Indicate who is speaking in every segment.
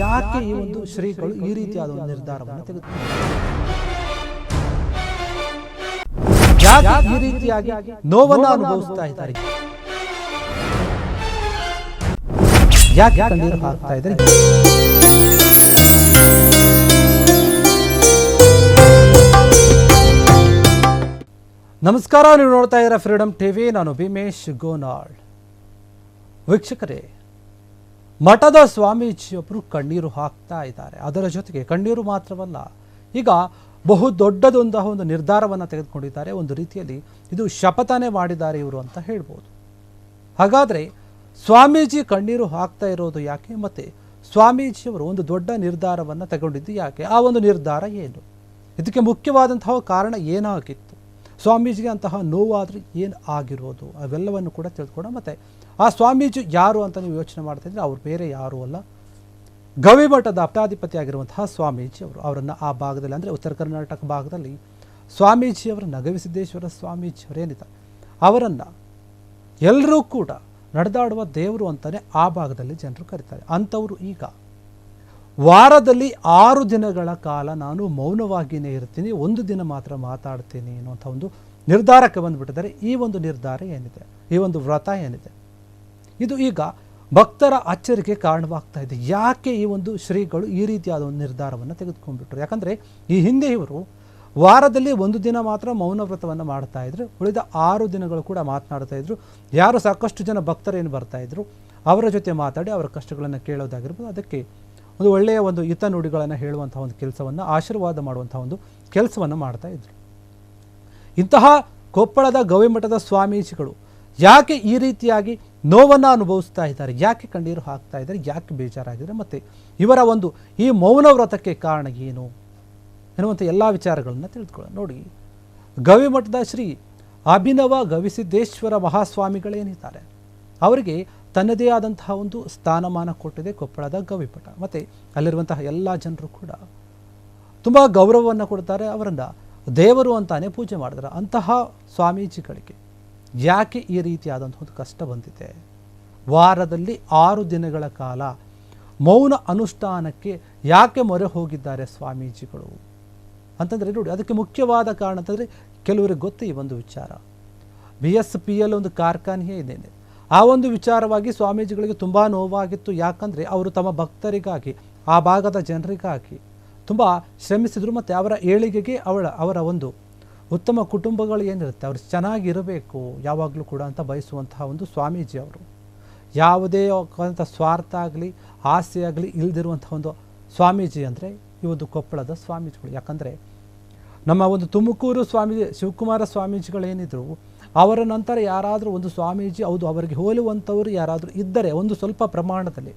Speaker 1: ಯಾಕೆ ಈ ಒಂದು ಶ್ರೀಗಳು ಈ ರೀತಿಯಾದ ಒಂದು ನಿರ್ಧಾರವನ್ನು ತೆಗೆದುಕೊಂಡಿದ್ದಾರೆ? ಈ ರೀತಿಯಾಗಿ ನೋವನ್ನು ಅನುಭವಿಸ್ತಾ ಇದ್ದಾರೆ? ಯಾಕೆ ಕಣ್ಣೀರು ಹಾಕ್ತಾ ಇದ್ದಾರೆ? ನಮಸ್ಕಾರ, ನೀವು ನೋಡ್ತಾ ಇದ್ದೀರಾ ಫ್ರೀಡಮ್ ಟಿವಿ ನಾನು ಭೀಮೇಶ್ ಗೋನಾಳ್. ವೀಕ್ಷಕರೇ ಮಠದ ಸ್ವಾಮೀಜಿಯೊಬ್ಬರು ಕಣ್ಣೀರು ಹಾಕ್ತಾ ಇದ್ದಾರೆ. ಅದರ ಜೊತೆಗೆ ಕಣ್ಣೀರು ಮಾತ್ರವಲ್ಲ, ಈಗ ಬಹು ದೊಡ್ಡದೊಂದು ಒಂದು ನಿರ್ಧಾರವನ್ನು ತೆಗೆದುಕೊಂಡಿದ್ದಾರೆ. ಒಂದು ರೀತಿಯಲ್ಲಿ ಇದು ಶಪಥನೇ ಮಾಡಿದ್ದಾರೆ ಇವರು ಅಂತ ಹೇಳ್ಬೋದು. ಹಾಗಾದರೆ ಸ್ವಾಮೀಜಿ ಕಣ್ಣೀರು ಹಾಕ್ತಾ ಇರೋದು ಯಾಕೆ? ಮತ್ತು ಸ್ವಾಮೀಜಿಯವರು ಒಂದು ದೊಡ್ಡ ನಿರ್ಧಾರವನ್ನು ತಗೊಂಡಿದ್ದು ಯಾಕೆ? ಆ ಒಂದು ನಿರ್ಧಾರ ಏನು? ಇದಕ್ಕೆ ಮುಖ್ಯವಾದಂತಹ ಕಾರಣ ಏನಾಗಿತ್ತು? ಸ್ವಾಮೀಜಿಗೆ ಅಂತಹ ನೋವಾದರೆ ಏನು ಆಗಿರೋದು? ಅವೆಲ್ಲವನ್ನು ಕೂಡ ತಿಳ್ಕೊಂಡು ಮತ್ತು ಆ ಸ್ವಾಮೀಜಿ ಯಾರು ಅಂತ ನೀವು ಯೋಚನೆ ಮಾಡ್ತಾ ಇದ್ರೆ ಅವ್ರು ಬೇರೆ ಯಾರು ಅಲ್ಲ. ಗವಿಮಠದ ಆಗಿರುವಂತಹ ಸ್ವಾಮೀಜಿ ಅವರು. ಅವರನ್ನು ಆ ಭಾಗದಲ್ಲಿ ಅಂದರೆ ಉತ್ತರ ಕರ್ನಾಟಕ ಭಾಗದಲ್ಲಿ ಸ್ವಾಮೀಜಿಯವರ ನಗವಿಸಿದ್ದೇಶ್ವರ ಸ್ವಾಮೀಜಿಯವರು ಏನಿದ್ದಾರೆ? ಅವರನ್ನು ಎಲ್ಲರೂ ಕೂಡ ನಡೆದಾಡುವ ದೇವರು ಅಂತಲೇ ಆ ಭಾಗದಲ್ಲಿ ಜನರು ಕರೀತಾರೆ. ಅಂಥವರು ಈಗ ವಾರದಲ್ಲಿ ಆರು ದಿನಗಳ ಕಾಲ ನಾನು ಮೌನವಾಗಿಯೇ ಇರ್ತೀನಿ, ಒಂದು ದಿನ ಮಾತ್ರ ಮಾತಾಡ್ತೀನಿ ಅನ್ನುವಂಥ ಒಂದು ನಿರ್ಧಾರಕ್ಕೆ ಬಂದುಬಿಟ್ಟಿದ್ದಾರೆ. ಈ ಒಂದು ನಿರ್ಧಾರ ಏನಿದೆ? ಈ ಒಂದು ವ್ರತ ಏನಿದೆ? ಇದು ಈಗ ಭಕ್ತರ ಅಚ್ಚರಿಕೆ ಕಾರಣವಾಗ್ತಾ ಇದೆ. ಯಾಕೆ ಈ ಒಂದು ಶ್ರೀಗಳು ಈ ರೀತಿಯಾದ ಒಂದು ನಿರ್ಧಾರವನ್ನು ತೆಗೆದುಕೊಂಡ್ಬಿಟ್ರು? ಯಾಕಂದರೆ ಈ ಹಿಂದೆ ಇವರು ವಾರದಲ್ಲಿ ಒಂದು ದಿನ ಮಾತ್ರ ಮೌನ ವ್ರತವನ್ನು ಮಾಡ್ತಾ ಇದ್ರು. ಉಳಿದ ಆರು ದಿನಗಳು ಕೂಡ ಮಾತನಾಡ್ತಾ ಇದ್ರು. ಯಾರು ಸಾಕಷ್ಟು ಜನ ಭಕ್ತರೇನು ಬರ್ತಾ ಇದ್ರು? ಅವರ ಜೊತೆ ಮಾತಾಡಿ ಅವರ ಕಷ್ಟಗಳನ್ನು ಕೇಳೋದಾಗಿರ್ಬೋದು. ಅದಕ್ಕೆ ಒಂದು ಒಳ್ಳೆಯ ಒಂದು ಹಿತ ನುಡಿಗಳನ್ನು ಹೇಳುವಂತಹ ಒಂದು ಕೆಲಸವನ್ನು, ಆಶೀರ್ವಾದ ಮಾಡುವಂಥ ಒಂದು ಕೆಲಸವನ್ನು ಮಾಡ್ತಾ ಇದ್ರು. ಇಂತಹ ಕೊಪ್ಪಳದ ಗವಿಮಠದ ಸ್ವಾಮೀಜಿಗಳು ಯಾಕೆ ಈ ರೀತಿಯಾಗಿ ನೋವನ್ನು ಅನುಭವಿಸ್ತಾ ಇದ್ದಾರೆ. ಯಾಕೆ ಕಣ್ಣೀರು ಹಾಕ್ತಾ ಇದ್ದಾರೆ? ಯಾಕೆ ಬೇಜಾರಾಗಿದ್ದಾರೆ? ಮತ್ತು ಇವರ ಒಂದು ಈ ಮೌನ ವ್ರತಕ್ಕೆ ಕಾರಣ ಏನು? ಎನ್ನುವಂಥ ಎಲ್ಲ ವಿಚಾರಗಳನ್ನು ತಿಳಿದುಕೊಳ್ಳೋಣ. ನೋಡಿ ಗವಿಮಠದ ಶ್ರೀ ಅಭಿನವ ಗವಿಸಿದ್ದೇಶ್ವರ ಮಹಾಸ್ವಾಮಿಗಳೇನಿದ್ದಾರೆ? ಅವರಿಗೆ ತನ್ನದೇ ಆದಂತಹ ಒಂದು ಸ್ಥಾನಮಾನ ಕೊಟ್ಟಿದೆ ಕೊಪ್ಪಳದ ಗವಿಪಠ ಮತ್ತು ಅಲ್ಲಿರುವಂತಹ ಎಲ್ಲ ಜನರು ಕೂಡ ತುಂಬ ಗೌರವವನ್ನು ಕೊಡ್ತಾರೆ. ಅವರನ್ನು ದೇವರು ಅಂತಾನೆ ಪೂಜೆ ಮಾಡಿದ್ದಾರೆ. ಅಂತಹ ಸ್ವಾಮೀಜಿಗಳಿಗೆ ಯಾಕೆ ಈ ರೀತಿಯಾದಂಥ ಒಂದು ಕಷ್ಟ ಬಂದಿದೆ? ವಾರದಲ್ಲಿ ಆರು ದಿನಗಳ ಕಾಲ ಮೌನ ಅನುಷ್ಠಾನಕ್ಕೆ ಯಾಕೆ ಮೊರೆ ಹೋಗಿದ್ದಾರೆ ಸ್ವಾಮೀಜಿಗಳು? ಅಂತಂದರೆ ನೋಡಿ, ಅದಕ್ಕೆ ಮುಖ್ಯವಾದ ಕಾರಣ ಅಂತಂದರೆ ಕೆಲವರಿಗೆ ಗೊತ್ತು ಈ ಒಂದು ವಿಚಾರ. ಬಿ ಎಸ್ ಪಿ ಎಲ್ ಒಂದು ಕಾರ್ಖಾನೆಯೇ ಇದ್ದೇನೆ ಆ ಒಂದು ವಿಚಾರವಾಗಿ ಸ್ವಾಮೀಜಿಗಳಿಗೆ ತುಂಬ ನೋವಾಗಿತ್ತು. ಯಾಕಂದರೆ ಅವರು ತಮ್ಮ ಭಕ್ತರಿಗಾಗಿ, ಆ ಭಾಗದ ಜನರಿಗಾಗಿ ತುಂಬ ಶ್ರಮಿಸಿದರು ಮತ್ತು ಅವರ ಏಳಿಗೆಗೆ ಅವಳ, ಅವರ ಒಂದು ಉತ್ತಮ ಕುಟುಂಬಗಳು ಏನಿರುತ್ತೆ, ಅವ್ರು ಚೆನ್ನಾಗಿರಬೇಕು, ಯಾವಾಗಲೂ ಕೂಡ ಅಂತ ಬಯಸುವಂತಹ ಒಂದು ಸ್ವಾಮೀಜಿ ಅವರು. ಯಾವುದೇ ಆದಂಥ ಸ್ವಾರ್ಥ ಆಗಲಿ, ಆಸೆ ಆಗಲಿ ಇಲ್ಲದಿರುವಂಥ ಒಂದು ಸ್ವಾಮೀಜಿ ಅಂದರೆ ಈ ಒಂದು ಕೊಪ್ಪಳದ ಸ್ವಾಮೀಜಿಗಳು. ಯಾಕಂದರೆ ನಮ್ಮ ಒಂದು ತುಮಕೂರು ಸ್ವಾಮೀಜಿ, ಶಿವಕುಮಾರ ಸ್ವಾಮೀಜಿಗಳು ಏನಿದ್ರು, ಅವರ ನಂತರ ಯಾರಾದರೂ ಒಂದು ಸ್ವಾಮೀಜಿ ಹೌದು, ಅವರಿಗೆ ಹೋಲುವಂಥವರು ಯಾರಾದರೂ ಇದ್ದರೆ, ಒಂದು ಸ್ವಲ್ಪ ಪ್ರಮಾಣದಲ್ಲಿ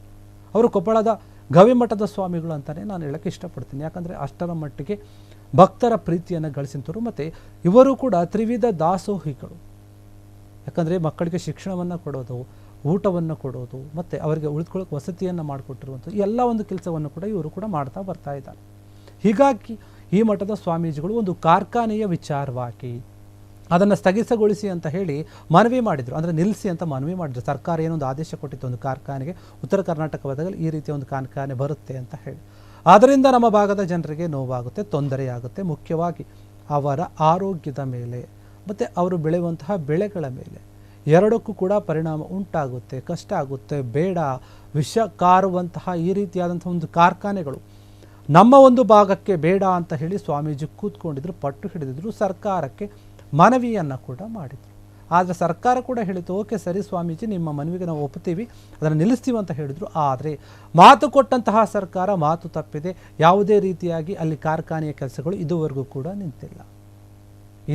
Speaker 1: ಅವರು ಕೊಪ್ಪಳದ ಗವಿಮಠದ ಸ್ವಾಮಿಗಳು ಅಂತಲೇ ನಾನು ಹೇಳೋಕ್ಕೆ ಇಷ್ಟಪಡ್ತೀನಿ. ಯಾಕಂದರೆ ಅಷ್ಟರ ಮಟ್ಟಿಗೆ ಭಕ್ತರ ಪ್ರೀತಿಯನ್ನು ಗಳಿಸಿದರು ಮತ್ತು ಇವರು ಕೂಡ ತ್ರಿವಿಧ ದಾಸೋಹಿಗಳು. ಯಾಕಂದರೆ ಮಕ್ಕಳಿಗೆ ಶಿಕ್ಷಣವನ್ನು ಕೊಡೋದು, ಊಟವನ್ನು ಕೊಡೋದು, ಮತ್ತು ಅವರಿಗೆ ಉಳಿದುಕೊಳ್ಳೋಕೆ ವಸತಿಯನ್ನು ಮಾಡಿಕೊಟ್ಟಿರುವಂಥ ಎಲ್ಲ ಒಂದು ಕೆಲಸವನ್ನು ಕೂಡ ಇವರು ಕೂಡ ಮಾಡ್ತಾ ಬರ್ತಾ ಇದ್ದಾರೆ. ಹೀಗಾಗಿ ಈ ಮಠದ ಸ್ವಾಮೀಜಿಗಳು ಒಂದು ಕಾರ್ಖಾನೆಯ ವಿಚಾರವಾಗಿ ಅದನ್ನು ಸ್ಥಗಿತಗೊಳಿಸಿ ಅಂತ ಹೇಳಿ ಮನವಿ ಮಾಡಿದರು. ಅಂದರೆ ನಿಲ್ಲಿಸಿ ಅಂತ ಮನವಿ ಮಾಡಿದ್ರು. ಸರ್ಕಾರ ಏನೊಂದು ಆದೇಶ ಕೊಟ್ಟಿತ್ತು ಒಂದು ಕಾರ್ಖಾನೆಗೆ. ಉತ್ತರ ಕರ್ನಾಟಕ ಈ ರೀತಿಯ ಒಂದು ಕಾರ್ಖಾನೆ ಬರುತ್ತೆ ಅಂತ ಹೇಳಿ. ಆದ್ದರಿಂದ ನಮ್ಮ ಭಾಗದ ಜನರಿಗೆ ನೋವಾಗುತ್ತೆ, ತೊಂದರೆಯಾಗುತ್ತೆ. ಮುಖ್ಯವಾಗಿ ಅವರ ಆರೋಗ್ಯದ ಮೇಲೆ, ಮತ್ತು ಅವರು ಬೆಳೆಯುವಂತಹ ಬೆಳೆಗಳ ಮೇಲೆ. ಎರಡಕ್ಕೂ ಕೂಡ ಪರಿಣಾಮ ಉಂಟಾಗುತ್ತೆ, ಕಷ್ಟ ಆಗುತ್ತೆ, ಬೇಡ, ವಿಷ ಕಾರುವಂತಹ ಈ ರೀತಿಯಾದಂಥ ಒಂದು ಕಾರ್ಖಾನೆಗಳು. ನಮ್ಮ ಒಂದು ಭಾಗಕ್ಕೆ ಬೇಡ ಅಂತ ಹೇಳಿ ಸ್ವಾಮೀಜಿ ಕೂತ್ಕೊಂಡಿದ್ರು, ಪಟ್ಟು ಹಿಡಿದಿದ್ರು, ಸರ್ಕಾರಕ್ಕೆ ಮನವಿಯನ್ನು ಕೂಡ ಮಾಡಿದರು. ಆದರೆ ಸರ್ಕಾರ ಕೂಡ ಹೇಳಿತು, ಓಕೆ ಸರಿ ಸ್ವಾಮೀಜಿ, ನಿಮ್ಮ ಮನವಿಗೆ ನಾವು ಒಪ್ಪುತ್ತೀವಿ, ಅದನ್ನು ನಿಲ್ಲಿಸ್ತೀವಿ ಅಂತ ಹೇಳಿದರು. ಆದರೆ ಮಾತು ಕೊಟ್ಟಂತಹ ಸರ್ಕಾರ ಮಾತು ತಪ್ಪಿದೆ. ಯಾವುದೇ ರೀತಿಯಾಗಿ ಅಲ್ಲಿ ಕಾರ್ಖಾನೆಯ ಕೆಲಸಗಳು ಇದುವರೆಗೂ ಕೂಡ ನಿಂತಿಲ್ಲ.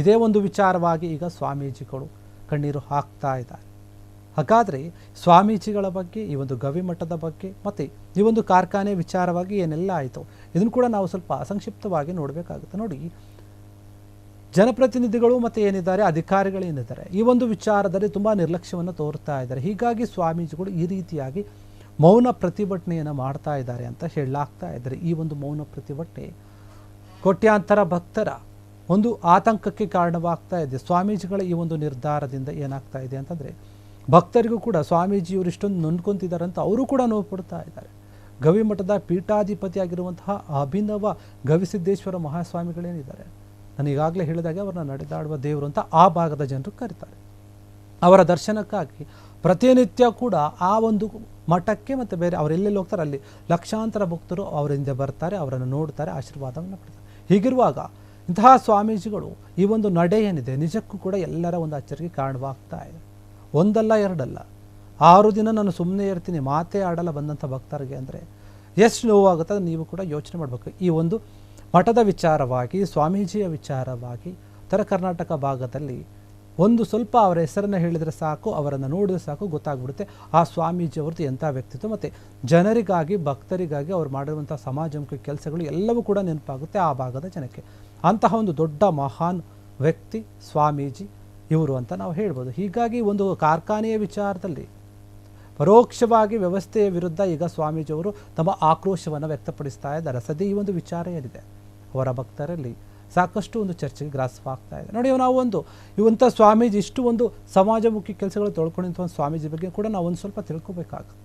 Speaker 1: ಇದೇ ಒಂದು ವಿಚಾರವಾಗಿ ಈಗ ಸ್ವಾಮೀಜಿಗಳು ಕಣ್ಣೀರು ಹಾಕ್ತಾ ಇದ್ದಾರೆ. ಹಾಗಾದರೆ ಸ್ವಾಮೀಜಿಗಳ ಬಗ್ಗೆ, ಈ ಒಂದು ಗವಿಮಠದ ಬಗ್ಗೆ, ಮತ್ತು ಈ ಒಂದು ಕಾರ್ಖಾನೆ ವಿಚಾರವಾಗಿ ಏನೆಲ್ಲ ಆಯಿತು, ಇದನ್ನು ಕೂಡ ನಾವು ಸ್ವಲ್ಪ ಸಂಕ್ಷಿಪ್ತವಾಗಿ ನೋಡಬೇಕಾಗುತ್ತೆ. ನೋಡಿ ಜನಪ್ರತಿನಿಧಿಗಳು ಮತ್ತು ಏನಿದ್ದಾರೆ, ಅಧಿಕಾರಿಗಳು ಏನಿದ್ದಾರೆ, ಈ ಒಂದು ವಿಚಾರದಲ್ಲಿ ತುಂಬ ನಿರ್ಲಕ್ಷ್ಯವನ್ನು ತೋರ್ತಾ ಇದ್ದಾರೆ. ಹೀಗಾಗಿ ಸ್ವಾಮೀಜಿಗಳು ಈ ರೀತಿಯಾಗಿ ಮೌನ ಪ್ರತಿಭಟನೆಯನ್ನು ಮಾಡ್ತಾ ಇದ್ದಾರೆ ಅಂತ ಹೇಳಲಾಗ್ತಾ ಇದ್ದಾರೆ. ಈ ಒಂದು ಮೌನ ಪ್ರತಿಭಟನೆ ಕೋಟ್ಯಾಂತರ ಭಕ್ತರ ಒಂದು ಆತಂಕಕ್ಕೆ ಕಾರಣವಾಗ್ತಾ ಇದೆ. ಸ್ವಾಮೀಜಿಗಳ ಈ ಒಂದು ನಿರ್ಧಾರದಿಂದ ಏನಾಗ್ತಾ ಇದೆ ಅಂತಂದರೆ, ಭಕ್ತರಿಗೂ ಕೂಡ, ಸ್ವಾಮೀಜಿಯವರು ಇಷ್ಟೊಂದು ನೊಂದ್ಕೊತಿದ್ದಾರೆ ಅಂತ ಅವರು ಕೂಡ ನೋವು ಪಡ್ತಾ ಇದ್ದಾರೆ. ಗವಿಮಠದ ಪೀಠಾಧಿಪತಿಯಾಗಿರುವಂತಹ ಅಭಿನವ ಗವಿಸಿದ್ದೇಶ್ವರ ಮಹಾಸ್ವಾಮಿಗಳೇನಿದ್ದಾರೆ ನಾನು ಈಗಾಗಲೇ ಹೇಳಿದಾಗೆ ಅವರನ್ನ ನಡೆದಾಡುವ ದೇವರು ಅಂತ ಆ ಭಾಗದ ಜನರು ಕರೀತಾರೆ. ಅವರ ದರ್ಶನಕ್ಕಾಗಿ ಪ್ರತಿನಿತ್ಯ ಕೂಡ ಆ ಒಂದು ಮಠಕ್ಕೆ ಮತ್ತು ಬೇರೆ ಅವರೆಲ್ಲೆಲ್ಲಿ ಹೋಗ್ತಾರೆ, ಅಲ್ಲಿ ಲಕ್ಷಾಂತರ ಭಕ್ತರು ಅವರಿಂದ ಬರ್ತಾರೆ, ಅವರನ್ನು ನೋಡ್ತಾರೆ, ಆಶೀರ್ವಾದವನ್ನು ಪಡ್ತಾರೆ. ಹೀಗಿರುವಾಗ ಇಂತಹ ಸ್ವಾಮೀಜಿಗಳು ಈ ಒಂದು ನಡೆ ಏನಿದೆ, ನಿಜಕ್ಕೂ ಕೂಡ ಎಲ್ಲರ ಒಂದು ಅಚ್ಚರಿಗೆ ಕಾರಣವಾಗ್ತಾ ಇದೆ. ಒಂದಲ್ಲ, ಎರಡಲ್ಲ. ಆರು ದಿನ ನಾನು ಸುಮ್ಮನೆ ಇರ್ತೀನಿ, ಮಾತೇ ಆಡಲ್ಲ ಬಂದಂಥ ಭಕ್ತರಿಗೆ ಅಂದರೆ ಎಷ್ಟು ನೋವಾಗುತ್ತೆ ನೀವು ಕೂಡ ಯೋಚನೆ ಮಾಡಬೇಕು. ಈ ಒಂದು ಮಠದ ವಿಚಾರವಾಗಿ, ಸ್ವಾಮೀಜಿಯ ವಿಚಾರವಾಗಿ ಉತ್ತರ ಕರ್ನಾಟಕ ಭಾಗದಲ್ಲಿ ಒಂದು ಸ್ವಲ್ಪ ಅವರ ಹೆಸರನ್ನು ಹೇಳಿದರೆ ಸಾಕು, ಅವರನ್ನು ನೋಡಿದ್ರೆ ಸಾಕು, ಗೊತ್ತಾಗ್ಬಿಡುತ್ತೆ. ಆ ಸ್ವಾಮೀಜಿ ಅವ್ರದ್ದು ಎಂಥ ವ್ಯಕ್ತಿತ್ವ ಮತ್ತು ಜನರಿಗಾಗಿ, ಭಕ್ತರಿಗಾಗಿ ಅವ್ರು ಮಾಡಿರುವಂಥ ಸಮಾಜಮುಖಿ ಕೆಲಸಗಳು ಎಲ್ಲವೂ ಕೂಡ ನೆನಪಾಗುತ್ತೆ ಆ ಭಾಗದ ಜನಕ್ಕೆ. ಅಂತಹ ಒಂದು ದೊಡ್ಡ ಮಹಾನ್ ವ್ಯಕ್ತಿ ಸ್ವಾಮೀಜಿ ಇವರು ಅಂತ ನಾವು ಹೇಳ್ಬೋದು. ಹೀಗಾಗಿ ಒಂದು ಕಾರ್ಖಾನೆಯ ವಿಚಾರದಲ್ಲಿ ಪರೋಕ್ಷವಾಗಿ ವ್ಯವಸ್ಥೆಯ ವಿರುದ್ಧ ಈಗ ಸ್ವಾಮೀಜಿಯವರು ತಮ್ಮ ಆಕ್ರೋಶವನ್ನು ವ್ಯಕ್ತಪಡಿಸ್ತಾ ಇದ್ದಾರೆ. ಸದ್ಯ ಈ ಒಂದು ವಿಚಾರ ಏನಿದೆ? ಅವರ ಭಕ್ತರಲ್ಲಿ ಸಾಕಷ್ಟು ಒಂದು ಚರ್ಚೆಗೆ ಗ್ರಾಸವಾಗ್ತಾ ಇದೆ. ನೋಡಿ, ನಾವು ಒಂದು ಇವಂಥ ಸ್ವಾಮೀಜಿ ಇಷ್ಟು ಒಂದು ಸಮಾಜಮುಖಿ ಕೆಲಸಗಳು ತೊಳ್ಕೊಂಡಿಂಥ ಸ್ವಾಮೀಜಿ ಬಗ್ಗೆ ಕೂಡ ನಾವು ಒಂದು ಸ್ವಲ್ಪ ತಿಳ್ಕೊಬೇಕಾಗುತ್ತೆ.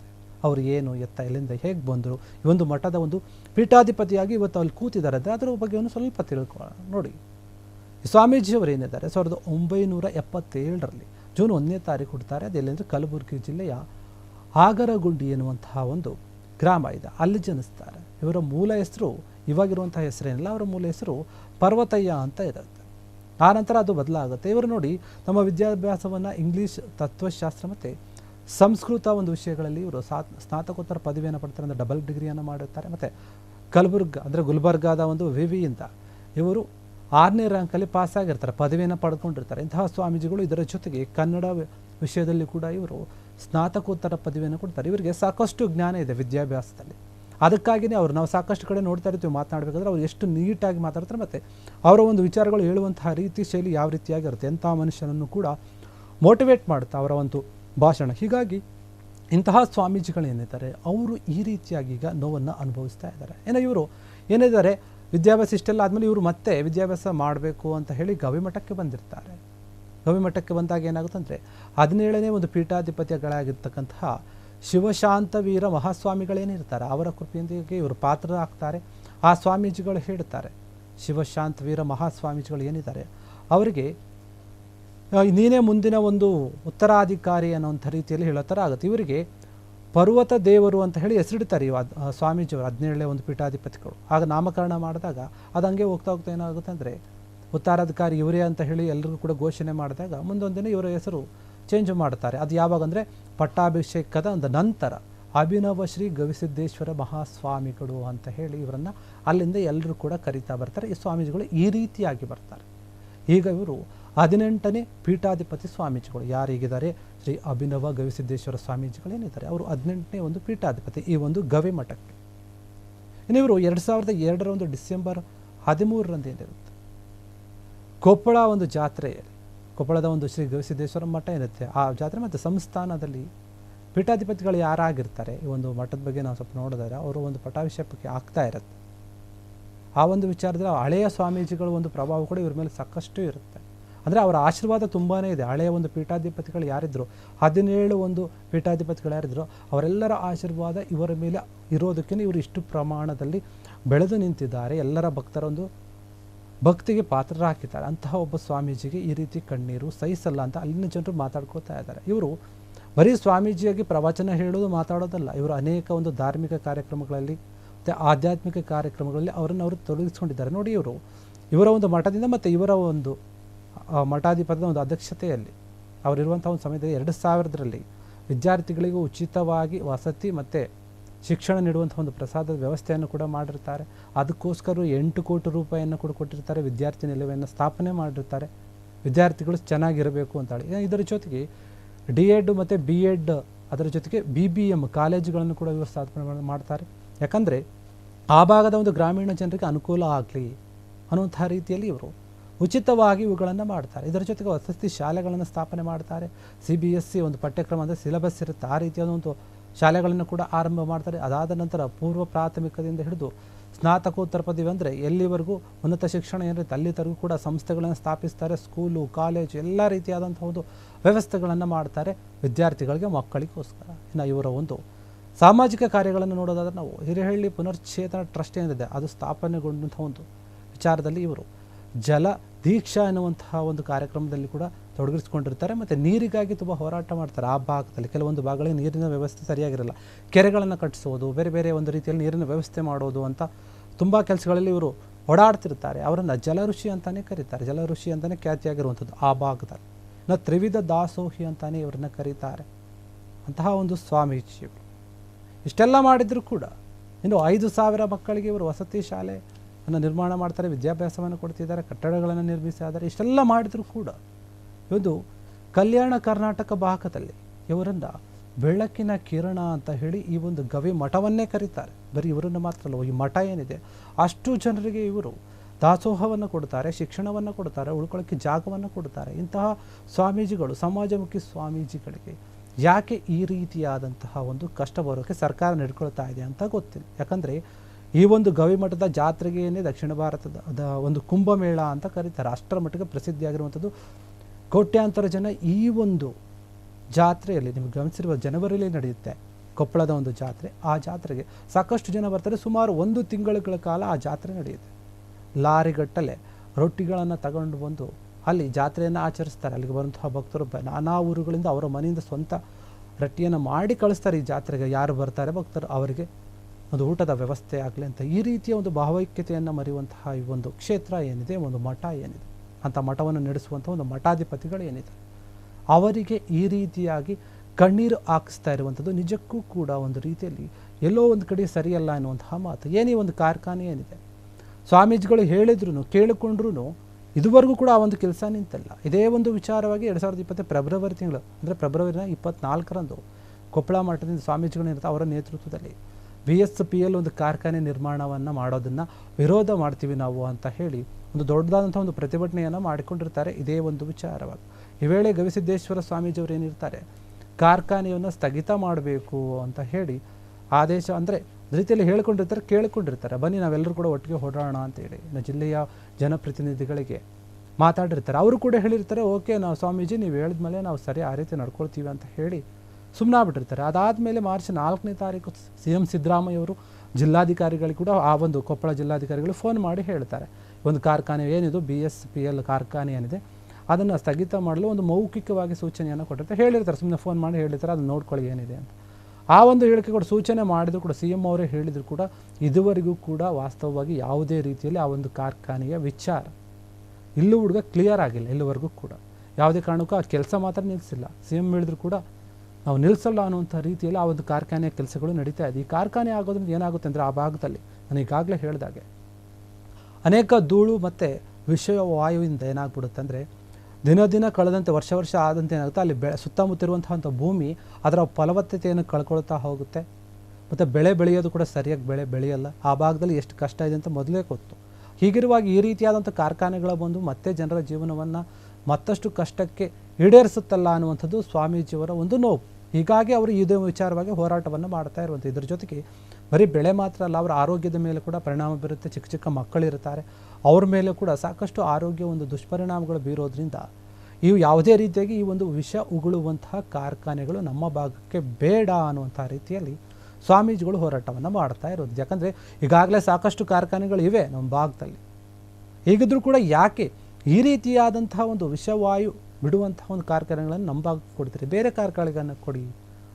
Speaker 1: ಅವರು ಏನು, ಎತ್ತ ಎಲ್ಲಿಂದ ಹೇಗೆ ಬಂದರು? ಈ ಒಂದು ಮಠದ ಒಂದು ಪೀಠಾಧಿಪತಿಯಾಗಿ ಇವತ್ತು ಅಲ್ಲಿ ಕೂತಿದ್ದಾರೆ ಅಂದರೆ ಅದರ ಬಗ್ಗೆ ಒಂದು ಸ್ವಲ್ಪ ತಿಳ್ಕೊ ನೋಡಿ ಸ್ವಾಮೀಜಿಯವರು ಏನಿದ್ದಾರೆ? ಸಾವಿರದ ಒಂಬೈನೂರ ಎಪ್ಪತ್ತೇಳರಲ್ಲಿ ಜೂನ್ ಒಂದನೇ ತಾರೀಕು ಹುಡ್ತಾರೆ ಅದು ಎಲ್ಲೆಂದರೆ ಕಲಬುರಗಿ ಜಿಲ್ಲೆಯ ಆಗರಗುಂಡಿ ಎನ್ನುವಂತಹ ಒಂದು ಗ್ರಾಮ ಇದೆ. ಅಲ್ಲಿ ಜನಿಸ್ತಾರೆ. ಇವರ ಮೂಲ ಹೆಸರು ಇವಾಗಿರುವಂತಹ ಹೆಸರೇನಿಲ್ಲ, ಅವರ ಮೂಲ ಹೆಸರು ಪರ್ವತಯ್ಯ ಅಂತ ಇರುತ್ತೆ. ಆನಂತರ ಅದು ಬದಲಾಗುತ್ತೆ. ಇವರು ನೋಡಿ ತಮ್ಮ ವಿದ್ಯಾಭ್ಯಾಸವನ್ನು ಇಂಗ್ಲೀಷ್ ತತ್ವಶಾಸ್ತ್ರ ಮತ್ತು ಸಂಸ್ಕೃತ ಒಂದು ವಿಷಯಗಳಲ್ಲಿ ಇವರು ಸ್ನಾತಕೋತ್ತರ ಪದವಿಯನ್ನು ಪಡ್ತಾರೆ ಅಂದರೆ ಡಬಲ್ ಡಿಗ್ರಿಯನ್ನು ಮಾಡುತ್ತಾರೆ ಮತ್ತು ಕಲಬುರ್ಗ, ಅಂದರೆ ಗುಲ್ಬರ್ಗಾದ ಒಂದು ವಿವಿಯಿಂದ ಇವರು ಆರನೇ ರ್ಯಾಂಕಲ್ಲಿ ಪಾಸ್ ಆಗಿರ್ತಾರೆ, ಪದವಿಯನ್ನು ಪಡ್ಕೊಂಡಿರ್ತಾರೆ. ಇಂತಹ ಸ್ವಾಮೀಜಿಗಳು ಇದರ ಜೊತೆಗೆ ಕನ್ನಡ ವಿಷಯದಲ್ಲಿ ಕೂಡ ಇವರು ಸ್ನಾತಕೋತ್ತರ ಪದವಿಯನ್ನು ಕೊಡ್ತಾರೆ. ಇವರಿಗೆ ಸಾಕಷ್ಟು ಜ್ಞಾನ ಇದೆ ವಿದ್ಯಾಭ್ಯಾಸದಲ್ಲಿ. ಅದಕ್ಕಾಗಿಯೇ ಅವರು ನಾವು ಸಾಕಷ್ಟು ಕಡೆ ನೋಡ್ತಾ ಇರ್ತೀವಿ, ಮಾತನಾಡಬೇಕಾದ್ರೆ ಅವ್ರು ಎಷ್ಟು ನೀಟಾಗಿ ಮಾತಾಡ್ತಾರೆ. ಮತ್ತು ಅವರ ಒಂದು ವಿಚಾರಗಳು ಹೇಳುವಂತಹ ರೀತಿ ಶೈಲಿ ಯಾವ ರೀತಿಯಾಗಿರುತ್ತೆ ಎಂಥ ಮನುಷ್ಯನನ್ನು ಕೂಡ ಮೋಟಿವೇಟ್ ಮಾಡ್ತಾ ಅವರ ಒಂದು ಭಾಷಣ. ಹೀಗಾಗಿ ಇಂತಹ ಸ್ವಾಮೀಜಿಗಳೇನಿದ್ದಾರೆ ಅವರು ಈ ರೀತಿಯಾಗಿ ಈಗ ನೋವನ್ನು ಅನುಭವಿಸ್ತಾ ಇದ್ದಾರೆ. ಏನೋ ಇವರು ಏನಿದ್ದಾರೆ, ವಿದ್ಯಾಭ್ಯಾಸ ಇಷ್ಟೆಲ್ಲ ಆದಮೇಲೆ ಇವರು ಮತ್ತೆ ವಿದ್ಯಾಭ್ಯಾಸ ಮಾಡಬೇಕು ಅಂತ ಹೇಳಿ ಗವಿಮಠಕ್ಕೆ ಬಂದಿರ್ತಾರೆ. ಗವಿಮಠಕ್ಕೆ ಬಂದಾಗ ಏನಾಗುತ್ತೆ ಅಂದರೆ, ಹದಿನೇಳನೇ ಒಂದು ಪೀಠಾಧಿಪತಿಗಳಾಗಿರ್ತಕ್ಕಂತಹ ಶಿವಶಾಂತವೀರ ಮಹಾಸ್ವಾಮಿಗಳೇನಿರ್ತಾರೆ, ಅವರ ಕೃಪೆಯೊಂದಿಗೆ ಇವರು ಪಾತ್ರರಾಗ್ತಾರೆ. ಆ ಸ್ವಾಮೀಜಿಗಳು ಹೇಳ್ತಾರೆ ಶಿವಶಾಂತವೀರ ಮಹಾಸ್ವಾಮೀಜಿಗಳು ಏನಿದ್ದಾರೆ, ಅವರಿಗೆ ನೀನೇ ಮುಂದಿನ ಒಂದು ಉತ್ತರಾಧಿಕಾರಿ ಅನ್ನೋಂಥ ರೀತಿಯಲ್ಲಿ ಹೇಳೋ ಥರ ಆಗುತ್ತೆ ಇವರಿಗೆ ಪರ್ವತ ದೇವರು ಅಂತ ಹೇಳಿ ಹೆಸರಿಡ್ತಾರೆ ಇವ ಸ್ವಾಮೀಜಿಯವರು, ಹದಿನೇಳನೇ ಒಂದು ಪೀಠಾಧಿಪತಿಗಳು. ಆಗ ನಾಮಕರಣ ಮಾಡಿದಾಗ ಅದು ಹಂಗೆ ಹೋಗ್ತಾ ಹೋಗ್ತಾ ಏನಾಗುತ್ತೆ ಅಂದರೆ, ಉತ್ತರಾಧಿಕಾರಿ ಇವರೇ ಅಂತ ಹೇಳಿ ಎಲ್ಲರಿಗೂ ಕೂಡ ಘೋಷಣೆ ಮಾಡಿದಾಗ ಮುಂದೊಂದಿನ ಇವರ ಹೆಸರು ಚೇಂಜ್ ಮಾಡ್ತಾರೆ ಅದು ಯಾವಾಗ ಅಂದರೆ ಪಟ್ಟಾಭಿಷೇಕದ ಒಂದು ನಂತರ. ಅಭಿನವ ಶ್ರೀ ಗವಿಸಿದ್ದೇಶ್ವರ ಮಹಾಸ್ವಾಮಿಗಳು ಅಂತ ಹೇಳಿ ಇವರನ್ನು ಅಲ್ಲಿಂದ ಎಲ್ಲರೂ ಕೂಡ ಕರೀತಾ ಬರ್ತಾರೆ. ಈ ಸ್ವಾಮೀಜಿಗಳು ಈ ರೀತಿಯಾಗಿ ಬರ್ತಾರೆ. ಈಗ ಇವರು ಹದಿನೆಂಟನೇ ಪೀಠಾಧಿಪತಿ ಸ್ವಾಮೀಜಿಗಳು. ಯಾರೀಗಿದ್ದಾರೆ? ಶ್ರೀ ಅಭಿನವ ಗವಿಸಿದ್ದೇಶ್ವರ ಸ್ವಾಮೀಜಿಗಳೇನಿದ್ದಾರೆ ಅವರು ಹದಿನೆಂಟನೇ ಒಂದು ಪೀಠಾಧಿಪತಿ ಈ ಒಂದು ಗವಿ ಮಠಕ್ಕೆ. ಇನ್ನು ಇವರು ಎರಡು ಸಾವಿರದ ಎರಡರ ಒಂದು ಡಿಸೆಂಬರ್ ಹದಿಮೂರರಂದು ಏನಿರುತ್ತೆ? ಕೊಪ್ಪಳ ಒಂದು ಜಾತ್ರೆಯಲ್ಲಿ ಕೊಪ್ಪಳದ ಒಂದು ಶ್ರೀ ಗವಿಸಿದ್ದೇಶ್ವರ ಮಠ ಇರುತ್ತೆ. ಆ ಜಾತ್ರೆ ಮತ್ತು ಸಂಸ್ಥಾನದಲ್ಲಿ ಪೀಠಾಧಿಪತಿಗಳು ಯಾರಾಗಿರ್ತಾರೆ? ಈ ಒಂದು ಮಠದ ಬಗ್ಗೆ ನಾವು ಸ್ವಲ್ಪ ನೋಡಿದರೆ ಅವರು ಒಂದು ಪಟಾಭಿಷೇಪಕ್ಕೆ ಆಗ್ತಾ ಇರುತ್ತೆ. ಆ ಒಂದು ವಿಚಾರದಲ್ಲಿ ಹಳೆಯ ಸ್ವಾಮೀಜಿಗಳ ಒಂದು ಪ್ರಭಾವ ಕೂಡ ಇವ್ರ ಮೇಲೆ ಸಾಕಷ್ಟು ಇರುತ್ತೆ. ಅಂದರೆ ಅವರ ಆಶೀರ್ವಾದ ತುಂಬಾ ಇದೆ. ಹಳೆಯ ಒಂದು ಪೀಠಾಧಿಪತಿಗಳು ಯಾರಿದ್ರು? ಹದಿನೇಳು ಒಂದು ಪೀಠಾಧಿಪತಿಗಳು ಯಾರಿದ್ರು? ಅವರೆಲ್ಲರ ಆಶೀರ್ವಾದ ಇವರ ಮೇಲೆ ಇರೋದಕ್ಕೆ ಇವರು ಇಷ್ಟು ಪ್ರಮಾಣದಲ್ಲಿ ಬೆಳೆದು ನಿಂತಿದ್ದಾರೆ. ಎಲ್ಲರ ಭಕ್ತರ ಒಂದು ಭಕ್ತಿಗೆ ಪಾತ್ರರಾಗಿದ್ದಾರೆ ಅಂತಹ ಒಬ್ಬ ಸ್ವಾಮೀಜಿಗೆ ಈ ರೀತಿ ಕಣ್ಣೀರು ಸಹಿಸಲ್ಲ ಅಂತ ಅಲ್ಲಿನ ಜನರು ಮಾತಾಡ್ಕೋತಾ ಇದ್ದಾರೆ. ಇವರು ಬರೀ ಸ್ವಾಮೀಜಿಯಾಗಿ ಪ್ರವಚನ ಹೇಳೋದು ಮಾತಾಡೋದಲ್ಲ. ಇವರು ಅನೇಕ ಒಂದು ಧಾರ್ಮಿಕ ಕಾರ್ಯಕ್ರಮಗಳಲ್ಲಿ, ಮತ್ತು ಆಧ್ಯಾತ್ಮಿಕ ಕಾರ್ಯಕ್ರಮಗಳಲ್ಲಿ ಅವರನ್ನು ಅವರು ತೊಡಗಿಸ್ಕೊಂಡಿದ್ದಾರೆ. ನೋಡಿ ಇವರು, ಇವರ ಒಂದು ಮಠದಿಂದ ಮತ್ತು ಇವರ ಒಂದು ಮಠಾಧಿಪತಿಯ ಒಂದು ಅಧ್ಯಕ್ಷತೆಯಲ್ಲಿ ಅವರಿರುವಂಥ ಒಂದು ಸಮಯದಲ್ಲಿ ಎರಡು ಸಾವಿರದರಲ್ಲಿ ವಿದ್ಯಾರ್ಥಿಗಳಿಗೂ ಉಚಿತವಾಗಿ ವಸತಿ ಮತ್ತು ಶಿಕ್ಷಣ ನೀಡುವಂಥ ಒಂದು ಪ್ರಸಾದದ ವ್ಯವಸ್ಥೆಯನ್ನು ಕೂಡ ಮಾಡಿರ್ತಾರೆ. ಅದಕ್ಕೋಸ್ಕರ ಎಂಟು ಕೋಟಿ ರೂಪಾಯಿಯನ್ನು ಕೂಡ ಕೊಟ್ಟಿರ್ತಾರೆ. ವಿದ್ಯಾರ್ಥಿ ನಿಲಯವನ್ನು ಸ್ಥಾಪನೆ ಮಾಡಿರ್ತಾರೆ. ವಿದ್ಯಾರ್ಥಿಗಳು ಚೆನ್ನಾಗಿರಬೇಕು ಅಂತೇಳಿ. ಇದರ ಜೊತೆಗೆ ಡಿ ಎಡ್ ಮತ್ತು ಬಿ ಎಡ್ ಅದರ ಜೊತೆಗೆ ಬಿ ಬಿ ಎಂ ಕಾಲೇಜುಗಳನ್ನು ಕೂಡ ಇವರು ಮಾಡ್ತಾರೆ. ಯಾಕಂದರೆ ಆ ಭಾಗದ ಒಂದು ಗ್ರಾಮೀಣ ಜನರಿಗೆ ಅನುಕೂಲ ಆಗಲಿ ಅನ್ನುವಂಥ ರೀತಿಯಲ್ಲಿ ಇವರು ಉಚಿತವಾಗಿ ಇವುಗಳನ್ನು ಮಾಡ್ತಾರೆ. ಇದರ ಜೊತೆಗೆ ವಸತಿ ಶಾಲೆಗಳನ್ನು ಸ್ಥಾಪನೆ ಮಾಡ್ತಾರೆ. ಸಿ ಬಿ ಎಸ್ ಸಿ ಒಂದು ಪಠ್ಯಕ್ರಮ ಅಂದರೆ ಸಿಲೆಬಸ್ ಇರುತ್ತೆ. ಆ ರೀತಿಯಾದ ಒಂದು ಶಾಲೆಗಳನ್ನು ಕೂಡ ಆರಂಭ ಮಾಡ್ತಾರೆ. ಅದಾದ ನಂತರ ಪೂರ್ವ ಪ್ರಾಥಮಿಕದಿಂದ ಹಿಡಿದು ಸ್ನಾತಕೋತ್ತರ ಪದವಿ ಅಂದರೆ ಎಲ್ಲಿವರೆಗೂ ಉನ್ನತ ಶಿಕ್ಷಣ ಏನಿರುತ್ತೆ ಅಲ್ಲಿವರೆಗೂ ಕೂಡ ಸಂಸ್ಥೆಗಳನ್ನು ಸ್ಥಾಪಿಸ್ತಾರೆ. ಸ್ಕೂಲು, ಕಾಲೇಜು ಎಲ್ಲ ರೀತಿಯಾದಂಥ ಒಂದು ವ್ಯವಸ್ಥೆಗಳನ್ನು ಮಾಡ್ತಾರೆ ವಿದ್ಯಾರ್ಥಿಗಳಿಗೆ ಮಕ್ಕಳಿಗೋಸ್ಕರ. ಇನ್ನು ಇವರ ಒಂದು ಸಾಮಾಜಿಕ ಕಾರ್ಯಗಳನ್ನು ನೋಡೋದಾದ್ರೆ ನಾವು ಹಿರೇಹಳ್ಳಿ ಪುನರ್ಚೇತನ ಟ್ರಸ್ಟ್ ಏನಿದೆ ಅದು ಸ್ಥಾಪನೆಗೊಂಡಂಥ ಒಂದು ವಿಚಾರದಲ್ಲಿ ಇವರು ಜಲ ದೀಕ್ಷಾ ಎನ್ನುವಂತಹ ಒಂದು ಕಾರ್ಯಕ್ರಮದಲ್ಲಿ ಕೂಡ ತೊಡಗಿಸ್ಕೊಂಡಿರ್ತಾರೆ. ಮತ್ತು ನೀರಿಗಾಗಿ ತುಂಬ ಹೋರಾಟ ಮಾಡ್ತಾರೆ. ಆ ಭಾಗದಲ್ಲಿ ಕೆಲವೊಂದು ಭಾಗಗಳಿಗೆ ನೀರಿನ ವ್ಯವಸ್ಥೆ ಸರಿಯಾಗಿರಲ್ಲ. ಕೆರೆಗಳನ್ನು ಕಟ್ಟಿಸೋದು ಬೇರೆ ಬೇರೆ ಒಂದು ರೀತಿಯಲ್ಲಿ ನೀರಿನ ವ್ಯವಸ್ಥೆ ಮಾಡೋದು ಅಂತ ತುಂಬ ಕೆಲಸಗಳಲ್ಲಿ ಇವರು ಓಡಾಡ್ತಿರ್ತಾರೆ. ಅವರನ್ನು ಜಲ ಋಷಿ ಅಂತಲೇ ಕರೀತಾರೆ. ಜಲ ಋಷಿ ಅಂತಲೇ ಖ್ಯಾತಿಯಾಗಿರುವಂಥದ್ದು ಆ ಭಾಗದಲ್ಲಿ. ನ ತ್ರಿವಿಧ ದಾಸೋಹಿ ಅಂತಲೇ ಇವರನ್ನ ಕರೀತಾರೆ. ಅಂತಹ ಒಂದು ಸ್ವಾಮೀಜಿಯವರು ಇಷ್ಟೆಲ್ಲ ಮಾಡಿದರೂ ಕೂಡ ಇನ್ನು ಐದು ಸಾವಿರ ಮಕ್ಕಳಿಗೆ ಇವರು ವಸತಿ ಶಾಲೆ ಅನ್ನು ನಿರ್ಮಾಣ ಮಾಡ್ತಾರೆ, ವಿದ್ಯಾಭ್ಯಾಸವನ್ನು ಕೊಡ್ತಿದ್ದಾರೆ, ಕಟ್ಟಡಗಳನ್ನು ನಿರ್ಮಿಸಿದ್ದಾರೆ ಇಷ್ಟೆಲ್ಲ ಮಾಡಿದರೂ ಕೂಡ ಇವತ್ತು ಕಲ್ಯಾಣ ಕರ್ನಾಟಕ ಭಾಗದಲ್ಲಿ ಇವರನ್ನು ಬೆಳಕಿನ ಕಿರಣ ಅಂತ ಹೇಳಿ ಈ ಒಂದು ಗವಿ ಮಠವನ್ನೇ ಕರೀತಾರೆ. ಬರೀ ಇವರನ್ನು ಮಾತ್ರ ಅಲ್ಲ, ಈ ಮಠ ಏನಿದೆ, ಅಷ್ಟು ಜನರಿಗೆ ಇವರು ದಾಸೋಹವನ್ನು ಕೊಡ್ತಾರೆ, ಶಿಕ್ಷಣವನ್ನು ಕೊಡ್ತಾರೆ, ಉಳ್ಕೊಳ್ಳೋಕ್ಕೆ ಜಾಗವನ್ನು ಕೊಡ್ತಾರೆ. ಇಂತಹ ಸ್ವಾಮೀಜಿಗಳು, ಸಮಾಜಮುಖಿ ಸ್ವಾಮೀಜಿಗಳಿಗೆ ಯಾಕೆ ಈ ರೀತಿಯಾದಂತಹ ಒಂದು ಕಷ್ಟ ಬರೋಕ್ಕೆ ಸರ್ಕಾರ ನಡ್ಕೊಳ್ತಾ ಇದೆ ಅಂತ ಗೊತ್ತಿಲ್ಲ. ಯಾಕಂದರೆ ಈ ಒಂದು ಗವಿಮಠದ ಜಾತ್ರೆಗೆ ದಕ್ಷಿಣ ಭಾರತದ ಒಂದು ಕುಂಭಮೇಳ ಅಂತ ಕರೀತಾರೆ. ಅಷ್ಟರ ಮಟ್ಟಿಗೆ ಪ್ರಸಿದ್ಧಿಯಾಗಿರುವಂಥದ್ದು. ಕೋಟ್ಯಾಂತರ ಜನ ಈ ಒಂದು ಜಾತ್ರೆಯಲ್ಲಿ ನಿಮಗೆ ಗಮನಿಸಿರುವ ಜನವರಿಯಲ್ಲಿ ನಡೆಯುತ್ತೆ ಕೊಪ್ಪಳದ ಒಂದು ಜಾತ್ರೆ. ಆ ಜಾತ್ರೆಗೆ ಸಾಕಷ್ಟು ಜನ ಬರ್ತಾರೆ. ಸುಮಾರು ಒಂದು ತಿಂಗಳುಗಳ ಕಾಲ ಆ ಜಾತ್ರೆ ನಡೆಯುತ್ತೆ. ಲಾರಿಗಟ್ಟಲೆ ರೊಟ್ಟಿಗಳನ್ನು ತಗೊಂಡು ಬಂದು ಅಲ್ಲಿ ಜಾತ್ರೆಯನ್ನು ಆಚರಿಸ್ತಾರೆ. ಅಲ್ಲಿಗೆ ಬರುವಂತಹ ಭಕ್ತರು ನಾನಾ ಊರುಗಳಿಂದ ಅವರ ಮನೆಯಿಂದ ಸ್ವಂತ ರೊಟ್ಟಿಯನ್ನು ಮಾಡಿ ಕಳಿಸ್ತಾರೆ ಈ ಜಾತ್ರೆಗೆ. ಯಾರು ಬರ್ತಾರೆ ಭಕ್ತರು? ಅವರಿಗೆ ಒಂದು ಊಟದ ವ್ಯವಸ್ಥೆ ಆಗಲಿ ಅಂತ ಈ ರೀತಿಯ ಒಂದು ಭಾವೈಕ್ಯತೆಯನ್ನು ಮರೆಯುವಂತಹ ಈ ಒಂದು ಕ್ಷೇತ್ರ ಏನಿದೆ, ಒಂದು ಮಠ ಏನಿದೆ ಅಂಥ ಮಠವನ್ನು ನಡೆಸುವಂಥ ಒಂದು ಮಠಾಧಿಪತಿಗಳು ಏನಿದೆ ಅವರಿಗೆ ಈ ರೀತಿಯಾಗಿ ಕಣ್ಣೀರು ಹಾಕಿಸ್ತಾ ಇರುವಂಥದ್ದು ನಿಜಕ್ಕೂ ಕೂಡ ಒಂದು ರೀತಿಯಲ್ಲಿ ಎಲ್ಲೋ ಒಂದು ಕಡೆ ಸರಿಯಲ್ಲ ಎನ್ನುವಂತಹ ಮಾತು. ಏನೇ ಒಂದು ಕಾರ್ಖಾನೆ ಏನಿದೆ, ಸ್ವಾಮೀಜಿಗಳು ಹೇಳಿದ್ರು ಕೇಳಿಕೊಂಡ್ರು ಇದುವರೆಗೂ ಕೂಡ ಆ ಒಂದು ಕೆಲಸ ನಿಂತಲ್ಲ. ಇದೇ ಒಂದು ವಿಚಾರವಾಗಿ ಎರಡು ಸಾವಿರದ ಇಪ್ಪತ್ತು ಫೆಬ್ರವರಿ ತಿಂಗಳು, ಅಂದರೆ ಫೆಬ್ರವರಿನ ಇಪ್ಪತ್ನಾಲ್ಕರಂದು ಕೊಪ್ಪಳ ಮಠದಿಂದ ಸ್ವಾಮೀಜಿಗಳು ಅವರ ನೇತೃತ್ವದಲ್ಲಿ ಬಿ ಎಸ್ ಪಿ ಎಲ್ ಒಂದು ಕಾರ್ಖಾನೆ ನಿರ್ಮಾಣವನ್ನು ಮಾಡೋದನ್ನು ವಿರೋಧ ಮಾಡ್ತೀವಿ ನಾವು ಅಂತ ಹೇಳಿ ಒಂದು ದೊಡ್ಡದಾದಂಥ ಒಂದು ಪ್ರತಿಭಟನೆಯನ್ನು ಮಾಡಿಕೊಂಡಿರ್ತಾರೆ. ಇದೇ ಒಂದು ವಿಚಾರವಾಗಿ. ಈ ವೇಳೆ ಗವಿಸಿದ್ದೇಶ್ವರ ಸ್ವಾಮೀಜಿಯವರು ಏನಿರ್ತಾರೆ, ಕಾರ್ಖಾನೆಯನ್ನು ಸ್ಥಗಿತ ಮಾಡಬೇಕು ಅಂತ ಹೇಳಿ ಆದೇಶ ಅಂದರೆ ರೀತಿಯಲ್ಲಿ ಹೇಳ್ಕೊಂಡಿರ್ತಾರೆ, ಕೇಳ್ಕೊಂಡಿರ್ತಾರೆ. ಬನ್ನಿ, ನಾವೆಲ್ಲರೂ ಕೂಡ ಒಟ್ಟಿಗೆ ಹೊರಡೋಣ ಅಂತೇಳಿ ನಮ್ಮ ಜಿಲ್ಲೆಯ ಜನಪ್ರತಿನಿಧಿಗಳಿಗೆ ಮಾತಾಡಿರ್ತಾರೆ. ಅವರು ಕೂಡ ಹೇಳಿರ್ತಾರೆ, ಓಕೆ, ನಾವು ಸ್ವಾಮೀಜಿ, ನೀವು ಹೇಳಿದ್ಮೇಲೆ ನಾವು ಸರಿ ಆ ರೀತಿ ನಡ್ಕೊಳ್ತೀವಿ ಅಂತ ಹೇಳಿ ಸುಮ್ಮನಾಗ್ಬಿಟ್ಟಿರ್ತಾರೆ ಅದಾದಮೇಲೆ ಮಾರ್ಚ್ ನಾಲ್ಕನೇ ತಾರೀಕು ಸಿ ಎಂ ಸಿದ್ದರಾಮಯ್ಯವರು ಜಿಲ್ಲಾಧಿಕಾರಿಗಳಿಗೆ ಕೂಡ ಆ ಒಂದು ಕೊಪ್ಪಳ ಜಿಲ್ಲಾಧಿಕಾರಿಗಳು ಫೋನ್ ಮಾಡಿ ಹೇಳ್ತಾರೆ. ಒಂದು ಕಾರ್ಖಾನೆ ಏನಿದು? ಬಿ ಎಸ್ ಪಿ ಎಲ್ ಕಾರ್ಖಾನೆ ಏನಿದೆ? ಅದನ್ನು ಸ್ಥಗಿತ ಮಾಡಲು ಒಂದು ಮೌಖಿಕವಾಗಿ ಸೂಚನೆಯನ್ನು ಕೊಟ್ಟಿರ್ತಾರೆ. ಹೇಳಿರ್ತಾರೆ ಸುಮ್ಮನೆ ಫೋನ್ ಮಾಡಿ ಹೇಳಿರ್ತಾರೆ, ಅದನ್ನು ನೋಡ್ಕೊಳ್ಳಿ ಏನಿದೆ ಅಂತ. ಆ ಒಂದು ಹೇಳಿಕೆ ಕೂಡ ಸೂಚನೆ ಮಾಡಿದ್ರು ಕೂಡ, ಸಿ ಎಂ ಅವರೇ ಹೇಳಿದ್ರು ಕೂಡ ಇದುವರೆಗೂ ಕೂಡ ವಾಸ್ತವವಾಗಿ ಯಾವುದೇ ರೀತಿಯಲ್ಲಿ ಆ ಒಂದು ಕಾರ್ಖಾನೆಯ ವಿಚಾರ ಇಲ್ಲೂ ಹುಡುಗ ಕ್ಲಿಯರ್ ಆಗಿಲ್ಲ, ಇಲ್ಲಿವರೆಗೂ ಕೂಡ. ಯಾವುದೇ ಕಾರಣಕ್ಕೂ ಆ ಕೆಲಸ ಮಾತ್ರ ನಿಲ್ಲಿಸಿಲ್ಲ ಸಿ ಎಂ ಹೇಳಿದ್ರು ಕೂಡ ನಾವು ನಿಲ್ಲಿಸಲ್ಲ ಅನ್ನುವಂಥ ರೀತಿಯಲ್ಲಿ ಆ ಒಂದು ಕಾರ್ಖಾನೆಯ ಕೆಲಸಗಳು ನಡೀತಾ ಇದೆ. ಈ ಕಾರ್ಖಾನೆ ಆಗೋದ್ರಿಂದ ಏನಾಗುತ್ತೆ ಅಂದರೆ ಆ ಭಾಗದಲ್ಲಿ ನಾನು ಈಗಾಗಲೇ ಹೇಳಿದಾಗೆ ಅನೇಕ ಧೂಳು ಮತ್ತು ವಿಷಯ ವಾಯುವಿಂದ ಏನಾಗ್ಬಿಡುತ್ತೆ ಅಂದರೆ ದಿನ ದಿನ ಕಳೆದಂತೆ ವರ್ಷ ವರ್ಷ ಆದಂತೆ ಏನಾಗುತ್ತೆ? ಅಲ್ಲಿ ಬೆಳೆ ಸುತ್ತಮುತ್ತಿರುವಂತಹ ಭೂಮಿ ಅದರ ಫಲವತ್ತತೆಯನ್ನು ಕಳ್ಕೊಳ್ತಾ ಹೋಗುತ್ತೆ. ಮತ್ತು ಬೆಳೆ ಬೆಳೆಯೋದು ಕೂಡ ಸರಿಯಾಗಿ ಬೆಳೆ ಬೆಳೆಯಲ್ಲ. ಆ ಭಾಗದಲ್ಲಿ ಎಷ್ಟು ಕಷ್ಟ ಇದೆ ಅಂತ ಮೊದಲೇ ಗೊತ್ತು. ಹೀಗಿರುವಾಗ ಈ ರೀತಿಯಾದಂಥ ಕಾರ್ಖಾನೆಗಳ ಬಂದು ಮತ್ತೆ ಜನರ ಜೀವನವನ್ನು ಮತ್ತಷ್ಟು ಕಷ್ಟಕ್ಕೆ ಈಡೇರಿಸುತ್ತಲ್ಲ ಅನ್ನುವಂಥದ್ದು ಸ್ವಾಮೀಜಿಯವರ ಒಂದು ನೋವು. ಹೀಗಾಗಿ ಅವರು ಇದು ವಿಚಾರವಾಗಿ ಹೋರಾಟವನ್ನು ಮಾಡ್ತಾ ಇರುವಂಥ ಇದ್ರ ಜೊತೆಗೆ ಬರೀ ಬೆಳೆ ಮಾತ್ರ ಅಲ್ಲ, ಅವರ ಆರೋಗ್ಯದ ಮೇಲೆ ಕೂಡ ಪರಿಣಾಮ ಬೀರುತ್ತೆ. ಚಿಕ್ಕ ಚಿಕ್ಕ ಮಕ್ಕಳಿರ್ತಾರೆ. ಅವ್ರ ಮೇಲೆ ಕೂಡ ಸಾಕಷ್ಟು ಆರೋಗ್ಯ ಒಂದು ದುಷ್ಪರಿಣಾಮಗಳು ಬೀರೋದ್ರಿಂದ ಇವು ಯಾವುದೇ ರೀತಿಯಾಗಿ ಈ ಒಂದು ವಿಷ ಉಗುಳುವಂತಹ ಕಾರ್ಖಾನೆಗಳು ನಮ್ಮ ಭಾಗಕ್ಕೆ ಬೇಡ ಅನ್ನುವಂಥ ರೀತಿಯಲ್ಲಿ ಸ್ವಾಮೀಜಿಗಳು ಹೋರಾಟವನ್ನು ಮಾಡ್ತಾ ಇರೋದು. ಯಾಕಂದರೆ ಈಗಾಗಲೇ ಸಾಕಷ್ಟು ಕಾರ್ಖಾನೆಗಳು ಇವೆ ನಮ್ಮ ಭಾಗದಲ್ಲಿ. ಹೀಗಿದ್ರೂ ಕೂಡ ಯಾಕೆ ಈ ರೀತಿಯಾದಂತಹ ಒಂದು ವಿಷವಾಯು ಬಿಡುವಂತಹ ಒಂದು ಕಾರ್ಖಾನೆಗಳನ್ನು ನಮ್ಮ ಭಾಗಕ್ಕೆ ಕೊಡ್ತೀರಿ. ಬೇರೆ ಕಾರ್ಖಾನೆಗಳನ್ನು ಕೊಡಿ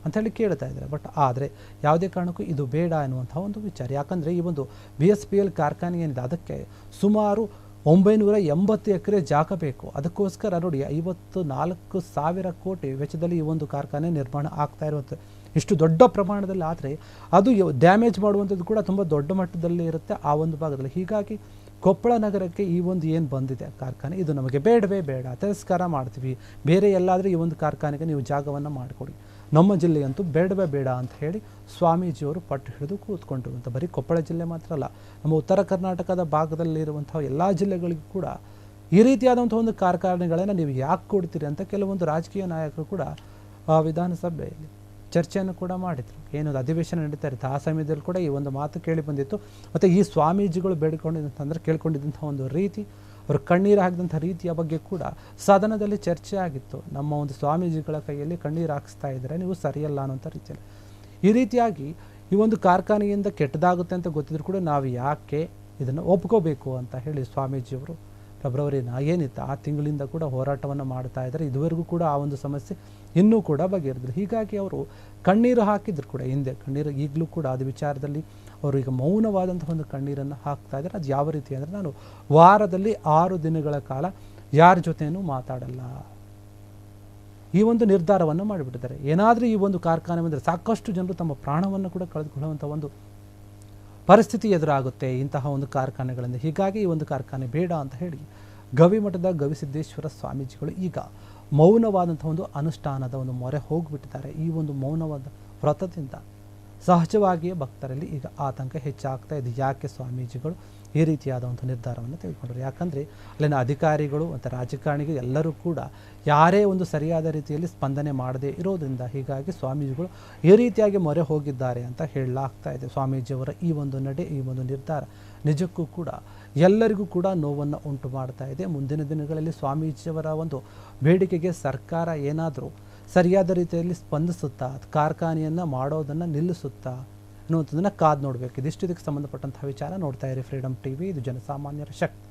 Speaker 1: ಅಂಥೇಳಿ ಕೇಳ್ತಾ ಇದ್ದಾರೆ. ಬಟ್ ಆದರೆ ಯಾವುದೇ ಕಾರಣಕ್ಕೂ ಇದು ಬೇಡ ಎನ್ನುವಂಥ ಒಂದು ವಿಚಾರ. ಯಾಕಂದರೆ ಈ ಒಂದು ಬಿ ಎಸ್ ಪಿ ಎಲ್ ಕಾರ್ಖಾನೆ ಏನಿದೆ, ಅದಕ್ಕೆ ಸುಮಾರು ಒಂಬೈನೂರ ಎಂಬತ್ತು ಎಕರೆ ಜಾಗ ಬೇಕು. ಅದಕ್ಕೋಸ್ಕರ ನೋಡಿ, ಐವತ್ತು ನಾಲ್ಕು ಸಾವಿರ ಕೋಟಿ ವೆಚ್ಚದಲ್ಲಿ ಈ ಒಂದು ಕಾರ್ಖಾನೆ ನಿರ್ಮಾಣ ಆಗ್ತಾ ಇರುವಂಥ ಇಷ್ಟು ದೊಡ್ಡ ಪ್ರಮಾಣದಲ್ಲಿ ಆದರೆ ಅದು ಡ್ಯಾಮೇಜ್ ಮಾಡುವಂಥದ್ದು ಕೂಡ ತುಂಬ ದೊಡ್ಡ ಮಟ್ಟದಲ್ಲಿ ಇರುತ್ತೆ ಆ ಒಂದು ಭಾಗದಲ್ಲಿ. ಹೀಗಾಗಿ ಕೊಪ್ಪಳ ನಗರಕ್ಕೆ ಈ ಒಂದು ಏನು ಬಂದಿದೆ ಕಾರ್ಖಾನೆ? ಇದು ನಮಗೆ ಬೇಡವೇ ಬೇಡ. ತಿರಸ್ಕಾರ ಮಾಡ್ತೀವಿ. ಬೇರೆ ಎಲ್ಲಾದರೂ ಈ ಒಂದು ಕಾರ್ಖಾನೆಗೆ ನೀವು ಜಾಗವನ್ನು ಮಾಡಿಕೊಡಿ. ನಮ್ಮ ಜಿಲ್ಲೆಯಂತೂ ಬೇಡವೇ ಬೇಡ ಅಂತ ಹೇಳಿ ಸ್ವಾಮೀಜಿಯವರು ಪಟ್ಟು ಹಿಡಿದು ಕೂತ್ಕೊಂಡಿರುವಂಥ ಬರೀ ಕೊಪ್ಪಳ ಜಿಲ್ಲೆ ಮಾತ್ರ ಅಲ್ಲ, ನಮ್ಮ ಉತ್ತರ ಕರ್ನಾಟಕದ ಭಾಗದಲ್ಲಿರುವಂಥ ಎಲ್ಲ ಜಿಲ್ಲೆಗಳಿಗೂ ಕೂಡ ಈ ರೀತಿಯಾದಂಥ ಒಂದು ಕಾರ್ಖಾನೆಗಳನ್ನು ನೀವು ಯಾಕೆ ಕೊಡ್ತೀರಿ ಅಂತ ಕೆಲವೊಂದು ರಾಜಕೀಯ ನಾಯಕರು ಕೂಡ ವಿಧಾನಸಭೆಯಲ್ಲಿ ಚರ್ಚೆಯನ್ನು ಕೂಡ ಮಾಡಿದರು. ಏನು ಅಧಿವೇಶನ ನಡೀತಾ ಇರುತ್ತೆ. ಆ ಸಮಯದಲ್ಲಿ ಕೂಡ ಈ ಒಂದು ಮಾತು ಕೇಳಿ ಬಂದಿತ್ತು. ಮತ್ತು ಈ ಸ್ವಾಮೀಜಿಗಳು ಬೇಡಿಕೊಂಡಿದ್ದಂಥ ಅಂದರೆ ಕೇಳ್ಕೊಂಡಿದ್ದಂಥ ಒಂದು ರೀತಿ, ಅವರು ಕಣ್ಣೀರು ಹಾಕಿದಂಥ ರೀತಿಯ ಬಗ್ಗೆ ಕೂಡ ಸದನದಲ್ಲಿ ಚರ್ಚೆ ಆಗಿತ್ತು. ನಮ್ಮ ಒಂದು ಸ್ವಾಮೀಜಿಗಳ ಕೈಯಲ್ಲಿ ಕಣ್ಣೀರು ಹಾಕಿಸ್ತಾ ಇದ್ದಾರೆ ನೀವು ಸರಿಯಲ್ಲ ಅನ್ನೋಂಥ ರೀತಿಯಲ್ಲಿ. ಈ ರೀತಿಯಾಗಿ ಈ ಒಂದು ಕಾರ್ಖಾನೆಯಿಂದ ಕೆಟ್ಟದಾಗುತ್ತೆ ಅಂತ ಗೊತ್ತಿದ್ರು ಕೂಡ ನಾವು ಯಾಕೆ ಇದನ್ನು ಒಪ್ಕೋಬೇಕು ಅಂತ ಹೇಳಿ ಸ್ವಾಮೀಜಿಯವರು ಫೆಬ್ರವರಿ ಏನಿತ್ತು? ಆ ತಿಂಗಳಿಂದ ಕೂಡ ಹೋರಾಟವನ್ನು ಮಾಡ್ತಾ ಇದ್ದಾರೆ. ಇದುವರೆಗೂ ಕೂಡ ಆ ಒಂದು ಸಮಸ್ಯೆ ಇನ್ನೂ ಕೂಡ ಬಗೆಹರಿದ್ರು ಹೀಗಾಗಿ ಅವರು ಕಣ್ಣೀರು ಹಾಕಿದ್ರು ಕೂಡ ಹಿಂದೆ. ಕಣ್ಣೀರು ಈಗಲೂ ಕೂಡ ಅದು ವಿಚಾರದಲ್ಲಿ ಅವರು ಈಗ ಮೌನವಾದಂತಹ ಒಂದು ಕಣ್ಣೀರನ್ನು ಹಾಕ್ತಾ ಇದ್ದಾರೆ. ಅದು ಯಾವ ರೀತಿ ಅಂದರೆ ನಾನು ವಾರದಲ್ಲಿ ಆರು ದಿನಗಳ ಕಾಲ ಯಾರ ಜೊತೆಯೂ ಮಾತಾಡಲ್ಲ. ಈ ಒಂದು ನಿರ್ಧಾರವನ್ನು ಮಾಡಿಬಿಟ್ಟಿದ್ದಾರೆ. ಏನಾದರೂ ಈ ಒಂದು ಕಾರ್ಖಾನೆ ಬಂದರೆ ಸಾಕಷ್ಟು ಜನರು ತಮ್ಮ ಪ್ರಾಣವನ್ನು ಕೂಡ ಕಳೆದುಕೊಳ್ಳುವಂಥ ಒಂದು ಪರಿಸ್ಥಿತಿ ಎದುರಾಗುತ್ತೆ ಇಂತಹ ಒಂದು ಕಾರ್ಖಾನೆಗಳಿಂದ. ಹೀಗಾಗಿ ಈ ಒಂದು ಕಾರ್ಖಾನೆ ಬೇಡ ಅಂತ ಹೇಳಿ ಗವಿಮಠದ ಗವಿಸಿದ್ದೇಶ್ವರ ಸ್ವಾಮೀಜಿಗಳು ಈಗ ಮೌನವಾದಂಥ ಒಂದು ಅನುಷ್ಠಾನದ ಒಂದು ಮೊರೆ ಹೋಗಿಬಿಟ್ಟಿದ್ದಾರೆ. ಈ ಒಂದು ಮೌನವಾದ ವ್ರತದಿಂದ ಸಹಜವಾಗಿಯೇ ಭಕ್ತರಲ್ಲಿ ಈಗ ಆತಂಕ ಹೆಚ್ಚಾಗ್ತಾ ಇದೆ. ಯಾಕೆ ಸ್ವಾಮೀಜಿಗಳು ಈ ರೀತಿಯಾದ ಒಂದು ನಿರ್ಧಾರವನ್ನು ತೆಗೆದುಕೊಂಡರು. ಯಾಕಂದರೆ ಅಲ್ಲಿನ ಅಧಿಕಾರಿಗಳು ಮತ್ತು ರಾಜಕಾರಣಿಗಳು ಎಲ್ಲರೂ ಕೂಡ ಯಾರೇ ಒಂದು ಸರಿಯಾದ ರೀತಿಯಲ್ಲಿ ಸ್ಪಂದನೆ ಮಾಡದೇ ಇರೋದರಿಂದ ಹೀಗಾಗಿ ಸ್ವಾಮೀಜಿಗಳು ಈ ರೀತಿಯಾಗಿ ಮೊರೆ ಹೋಗಿದ್ದಾರೆ ಅಂತ ಹೇಳಲಾಗ್ತಾ ಇದೆ. ಸ್ವಾಮೀಜಿಯವರ ಈ ಒಂದು ನಡೆ, ಈ ಒಂದು ನಿರ್ಧಾರ ನಿಜಕ್ಕೂ ಕೂಡ ಎಲ್ಲರಿಗೂ ಕೂಡ ನೋವನ್ನು ಉಂಟು ಮಾಡ್ತಾ ಇದೆ. ಮುಂದಿನ ದಿನಗಳಲ್ಲಿ ಸ್ವಾಮೀಜಿಯವರ ಒಂದು ಬೇಡಿಕೆಗೆ ಸರ್ಕಾರ ಏನಾದರೂ ಸರಿಯಾದ ರೀತಿಯಲ್ಲಿ ಸ್ಪಂದಿಸುತ್ತಾ, ಕಾರ್ಖಾನೆಯನ್ನು ಮಾಡೋದನ್ನು ನಿಲ್ಲಿಸುತ್ತಾ ಅನ್ನುವಂಥದ್ದನ್ನು ಕಾದು ನೋಡಬೇಕು. ಇದಿಷ್ಟು ಇದಕ್ಕೆ ಸಂಬಂಧಪಟ್ಟಂತಹ ವಿಚಾರ ನೋಡ್ತಾ ಇರಿ ಫ್ರೀಡಮ್ ಟಿವಿ ಇದು ಜನಸಾಮಾನ್ಯರ ಶಕ್ತಿ.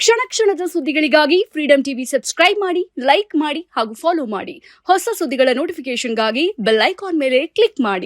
Speaker 2: ಕ್ಷಣ ಕ್ಷಣದ ಸುದ್ದಿಗಳಿಗಾಗಿ ಫ್ರೀಡಂ ಟಿವಿ ಸಬ್ಸ್ಕ್ರೈಬ್ ಮಾಡಿ ಲೈಕ್ ಮಾಡಿ ಹಾಗೂ ಫಾಲೋ ಮಾಡಿ. ಹೊಸ ಸುದ್ದಿಗಳ ನೋಟಿಫಿಕೇಶನ್ಗಾಗಿ ಬೆಲ್ ಐಕಾನ್ ಮೇಲೆ ಕ್ಲಿಕ್ ಮಾಡಿ.